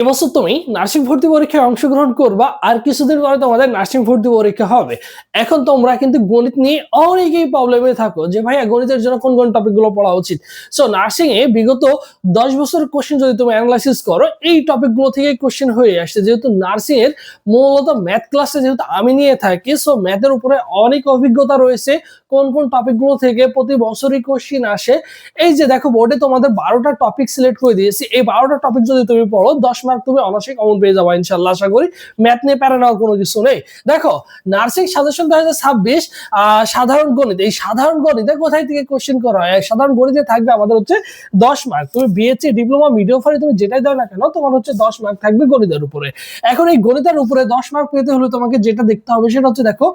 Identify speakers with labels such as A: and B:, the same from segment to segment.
A: এবছর তুমি নার্সিং ভর্তি পরীক্ষায় অংশগ্রহণ করবা, আর কিছুদিন পরে তোমাদের নার্সিং ভর্তি পরীক্ষা হবে। এখন তোমরা কিন্তু গণিত নিয়ে অনেকেই প্রবলেমে থাকো যে, ভাইয়া, গণিতের জন্য কোন কোন টপিকগুলো পড়া উচিত? সো নার্সিং এ বিগত দশ বছরের কোশ্চেন যদি তুমি অ্যানালাইসিস করো, এই টপিকগুলো থেকে কোশ্চেন হয়ে আসছে। যেহেতু নার্সিং এর মূলত ম্যাথ ক্লাসে যেহেতু আমি নিয়ে থাকি সো ম্যাথের উপরে অনেক অভিজ্ঞতা রয়েছে, কোন কোন টপিকগুলো থেকে প্রতি বছরই কোশ্চেন আসে। এই যে, দেখো বোর্ডে তোমাদের বারোটা টপিক সিলেক্ট করে দিয়েছি। এই বারোটা টপিক যদি তুমি পড়ো, দশ মার্ক তুমি অনার্সে কমন পেয়ে যাব ইনশাল্লাহ আশা করি। ম্যাথ নিয়ে প্যারা নেওয়ার কোনো কিছু নেই। দেখো নার্সিং সাজেশন দু হাজার ছাব্বিশ সাধারণ গণিত। এই সাধারণ গণিতে কোথায় থেকে কোশ্চেন করা হয়? সাধারণ গণিতে থাকবে আমাদের হচ্ছে দশ মার্ক তুমি বিএসসি ডিপ্লোমা মিডিও ফারে তুমি যেটাই দাও না কেন, তোমার হচ্ছে দশ মার্ক থাকবে গণিতের উপরে। এখন এই গণিতের উপরে দশ মার্ক পেতে হলে তোমাকে যেটা দেখতে হবে সেটা হচ্ছে দেখো,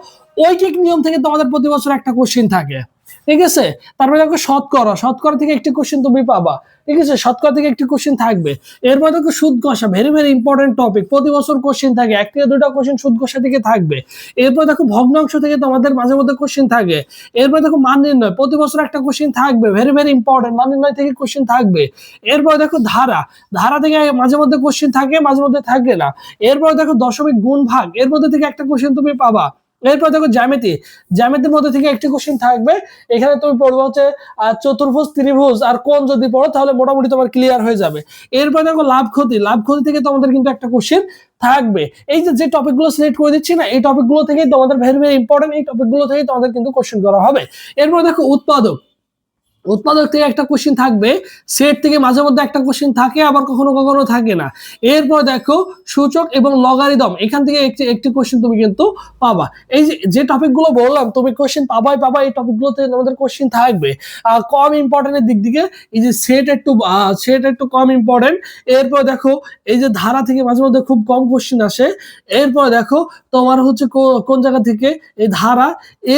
A: ঐকিক নিয়ম থেকে তোমাদের প্রতি বছর একটা কোশ্চেন থাকে। ঠিক আছে? তারপরে দেখো শতকরা শতকরা থেকে একটি কোশ্চেন তুমি পাবা। ঠিক আছে? শতকরা থেকে একটি কোশ্চেন থাকবে। এরপর দেখো সুদ কষা ভেরি ভেরি ইম্পর্টেন্ট টপিক প্রতি বছর কোশ্চেন থাকে। এক থেকে দুটা কোশ্চেন সুদ কষা থেকে থাকবে। এরপর দেখো ভগ্নাংশ থেকে তোমাদের মাঝে মধ্যে কোশ্চেন থাকে। এরপর দেখো মান নির্ণয়। প্রতি বছর একটা কোশ্চেন থাকবে। ভেরি ভেরি ইম্পর্টেন্ট মান নির্ণয় থেকে কোশ্চেন থাকবে। এরপর দেখো ধারা। ধারা থেকে মাঝে মধ্যে কোশ্চেন থাকে, মাঝে মধ্যে থাকে না। এরপর দেখো দশমিক গুণ ভাগ। এর মধ্যে থেকে একটা কোশ্চেন তুমি পাবা। এরপর দেখো জ্যামিতি। জ্যামিতির মধ্যে থেকে একটি কোশ্চেন থাকবে। এখানে তুমি পড়ব হচ্ছে চতুর্ভুজ, ত্রিভুজ আর কোন যদি পড়ো, তাহলে মোটামুটি তোমার ক্লিয়ার হয়ে যাবে। এরপর দেখো লাভ ক্ষতি লাভ ক্ষতি থেকে তোমাদের কিন্তু একটা কোশ্চেন থাকবে। এই যে যে টপিকগুলো সিলেক্ট করে দিচ্ছি না, এই টপিকগুলো থেকেই তোমাদের ভেরি ভেরি ইম্পর্টেন্ট এই টপিকগুলো থেকেই তোমাদের কিন্তু কোশ্চেন করা হবে। এরপর দেখো উৎপাদক। উৎপাদক থেকে একটা কোশ্চেন থাকবে সেট থেকে মাঝে মধ্যে একটা কোশ্চেন থাকে, আবার কখনো কখনো থাকে না। এরপর দেখো, সূচক এবং লগারিদম এখান থেকে একটি একটি কোশ্চেন তুমি কিন্তু পাবা। এই যে টপিকগুলো বললাম, তুমি কোশ্চেন পাবাই পাবা এই টপিকগুলো থেকে তোমাদের কোশ্চেন থাকবে। কম ইম্পর্টেন্টের দিক দিকে, এই যে সেট একটু সেট একটু কম ইম্পর্টেন্ট এরপর দেখো, এই যে ধারা থেকে মাঝে মধ্যে খুব কম কোশ্চেন আসে। এরপর দেখো, তোমার হচ্ছে কোন জায়গা থেকে, এই ধারা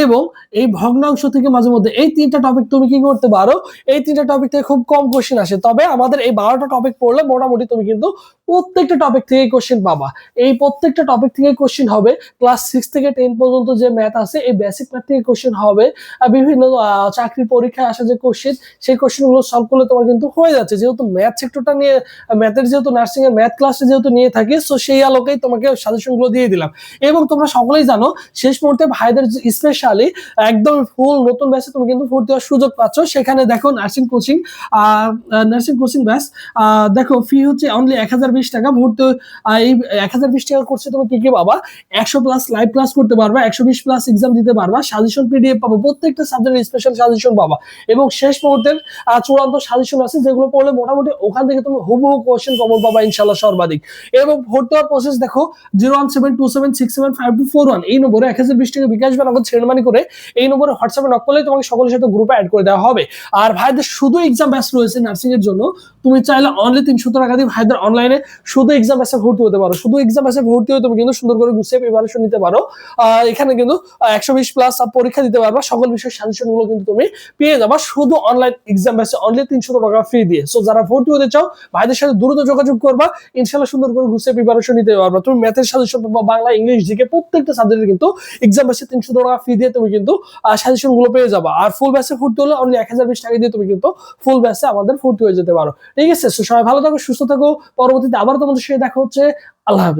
A: এবং এই ভগ্নাংশ থেকে মাঝে মধ্যে, এই তিনটা টপিক তুমি কি করতে পারো? এই তিনটা টপিক থেকে খুব কম কোশ্চেন আসে। তবে আমাদের এই বারোটা টপিক পড়লে মোটামুটি তুমি কিন্তু প্রত্যেকটা টপিক থেকে কোশ্চেন পাবা। এই প্রত্যেকটা টপিক থেকে কোশ্চেন হবে। ক্লাস সিক্স থেকে টেন পর্যন্ত যে ম্যাথ আছে এই বেসিক ম্যাথ থেকে কোশ্চেন হবে। বিভিন্ন আহ, চাকরির পরীক্ষায় আসা যে কোশ্চেন সেই কোশ্চেনগুলো সলভ করলে তোমার কিন্তু হয়ে যাচ্ছে। যেহেতু ম্যাথ সেক্টরটা নিয়ে ম্যাথের যেহেতু নার্সিং এর ম্যাথ ক্লাসে যেহেতু নিয়ে থাকি সো সেই আলোকেই তোমাকে সাজেশনগুলো দিয়ে দিলাম। এবং তোমরা সকলেই জানো শেষ মুহূর্তে ভাইদের স্পেশালি একদম ফুল নতুন ব্যাচে তুমি কিন্তু ভর্তি হওয়ার সুযোগ পাচ্ছ। সেখানে দেখো নার্সিং কোচিং নার্সিং কোচিং ব্যাস। দেখো ফি হচ্ছে অনলি এক হাজার বিশ টাকা। ভর্তি এই এক হাজার বিশ টাকা করছে তুমি কি কি পাবা? একশো প্লাস লাইভ ক্লাস করতে পারবা, একশো বিশ প্লাস এক্সাম দিতে পারবা সাজেশন পিডিএফ পাবো, প্রত্যেকটা সাবজেক্টের স্পেশাল সাজেশন পাবা। এবং শেষ মুহূর্তের চূড়ান্ত সাজেশন আছে, যেগুলো পড়লে মোটামুটি ওখান থেকে তুমি হুবহু কোশ্চেন কমন পাবা ইনশাল্লাহ সর্বাধিক। এবং ভর্তি হওয়ার প্রসেস দেখো zero one seven two seven six seven five two four one এই নম্বরে এক হাজার বিশ টাকা বিকাশ বা নগদ ছেড়মানি করে, এই নম্বরে হোয়াটসঅ্যাপে নক করলে তোমাকে সকলের সাথে গ্রুপে অ্যাড করে দেওয়া হবে। আর ভাইদের শুধু এক্সাম ব্যাচ রয়েছে নার্সিং এর জন্য। তুমি চাইলে অনলি তিনশো টাকা দিয়ে ভাইদের অনলাইনে শুধু এক্সাম ব্যাচে ভর্তি হতে পারো। শুধু এক্সাম ব্যাচে ভর্তি হয়ে তুমি কিন্তু সুন্দর করে গুছিয়ে প্রিপারেশন নিতে পারো। এখানে কিন্তু একশো বিশ প্লাস পরীক্ষা দিতে পারবা। সকল বিষয়ের সাজেশনগুলো কিন্তু তুমি পেয়ে যাবা। শুধু অনলাইন এক্সাম ব্যাচে অনলি তিনশো টাকা ফ্রি দিয়ে। সো যারা ভর্তি হতে চাও, ভাইদের সাথে দ্রুত যোগাযোগ করবা। ইনশাল্লাহ সুন্দর করে গুছিয়ে প্রিপারেশন নিতে পারবা। তুমি ম্যাথের সাজেশন পাবা, বাংলা ইংলিশ জিকে প্রত্যেকটা সাবজেক্টে কিন্তু এক্সাম ব্যাচে তিনশো টাকা ফি দিয়ে তুমি কিন্তু সাজেশনগুলো পেয়ে যাবা। আর ফুল ব্যাচে ভর্তি হলে অনলি এক হাজার বিশ টাকা দিয়ে তুমি কিন্তু ফুল ব্যাচে আমাদের ফুর্তি হয়ে যেতে পারো। ঠিক আছে? সবাই ভালো থাকো, সুস্থ থাকো। পরবর্তীতে আবার তোমাদের সাথে দেখা হচ্ছে। আল্লাহ হাফেজ।